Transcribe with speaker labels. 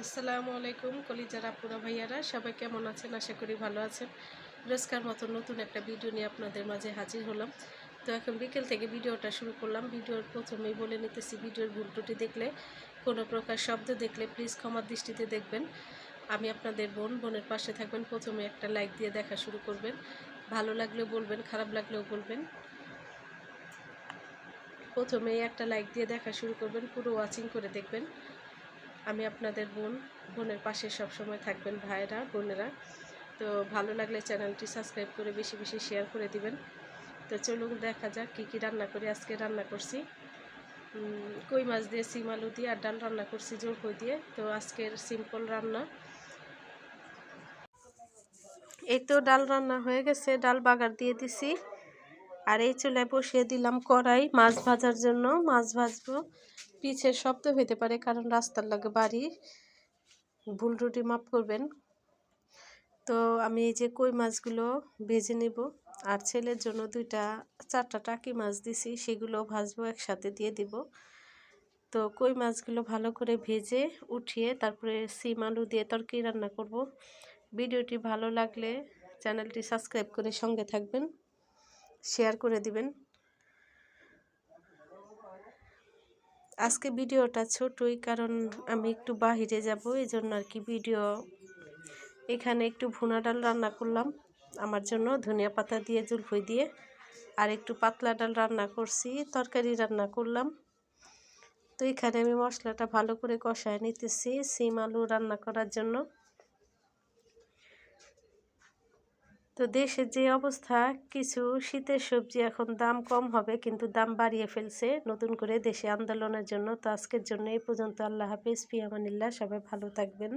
Speaker 1: আসসালামু আলাইকুম, কলিজার আপুরা ভাইয়ারা, সবাই কেমন আছেন? আশা করি ভালো আছেন। রোজকার মতো নতুন একটা ভিডিও নিয়ে আপনাদের মাঝে হাজির হলাম। তো এখন বিকেল থেকে ভিডিওটা শুরু করলাম। ভিডিওর প্রথমেই বলে নিতেছি, ভিডিওর ভুল ত্রুটি দেখলে, কোনো প্রকার শব্দ দেখলে প্লিজ ক্ষমার দৃষ্টিতে দেখবেন। আমি আপনাদের বোন, বোনের পাশে থাকবেন, প্রথমে একটা লাইক দিয়ে দেখা শুরু করবেন। ভালো লাগলেও বলবেন, খারাপ লাগলেও বলবেন। প্রথমেই একটা লাইক দিয়ে দেখা শুরু করবেন, পুরো ওয়াচিং করে দেখবেন। আমি আপনাদের বোন, বোনের পাশে সব সময় থাকবেন ভাইয়েরা, বোনেরা। তো ভালো লাগলে চ্যানেলটি সাবস্ক্রাইব করে বেশি বেশি শেয়ার করে দিবেন। তো চলুন দেখা যাক কী কী রান্না করি আজকে রান্না করছি। কই মাছ দিয়ে সিম আলু দিয়ে আর ডাল রান্না করছি জোর কই দিয়ে। তো আজকের সিম্পল রান্না। এই তো ডাল রান্না হয়ে গেছে, ডাল বাগার দিয়ে দিছি। আর এই চুলায় বসিয়ে দিলাম কড়াই, মাছ ভাজার জন্য মাছ ভাজবো। পিছের শব্দ হইতে পারে কারণ রাস্তার লাগে বাড়ি। ভুল রুটি মাপ করবেন। তো আমি এই যে কই মাছগুলো ভেজে নিব আর ছেলের জন্য দুইটা, চারটা টাকি মাছ দিছি, সেগুলো ভাজবো, একসাথে দিয়ে দিব। তো কই মাছগুলো ভালো করে ভেজে উঠিয়ে তারপরে সিম, আলু দিয়ে তরকারি রান্না করব। ভিডিওটি ভালো লাগলে চ্যানেলটি সাবস্ক্রাইব করে সঙ্গে থাকবেন। শেয়ার করে দিবেন। আজকে ভিডিওটা ছোটই, কারণ আমি একটু বাহিরে যাব এই জন্য আর কি ভিডিও। এখানে একটু ভুনা ডাল রান্না করলাম, আমার জন্য ধনিয়া পাতা দিয়ে, জুলফই দিয়ে, আর একটু পাতলা ডাল রান্না করছি, তরকারি রান্না করলাম। তো এখানে আমি মশলাটা ভালো করে কষায় নিতেছি, সিম আলু রান্না করার জন্য। তো দেশের যে অবস্থা, কিছু শীতের সবজি এখন দাম কম হবে, কিন্তু দাম বাড়িয়ে ফেলছে। নতুন করে দেশে আন্দোলনের জন্য তো আজকের জন্য এই পর্যন্ত। আল্লাহ হাফিজ ফিয়ামানিল্লাহ সবাই ভালো থাকবেন।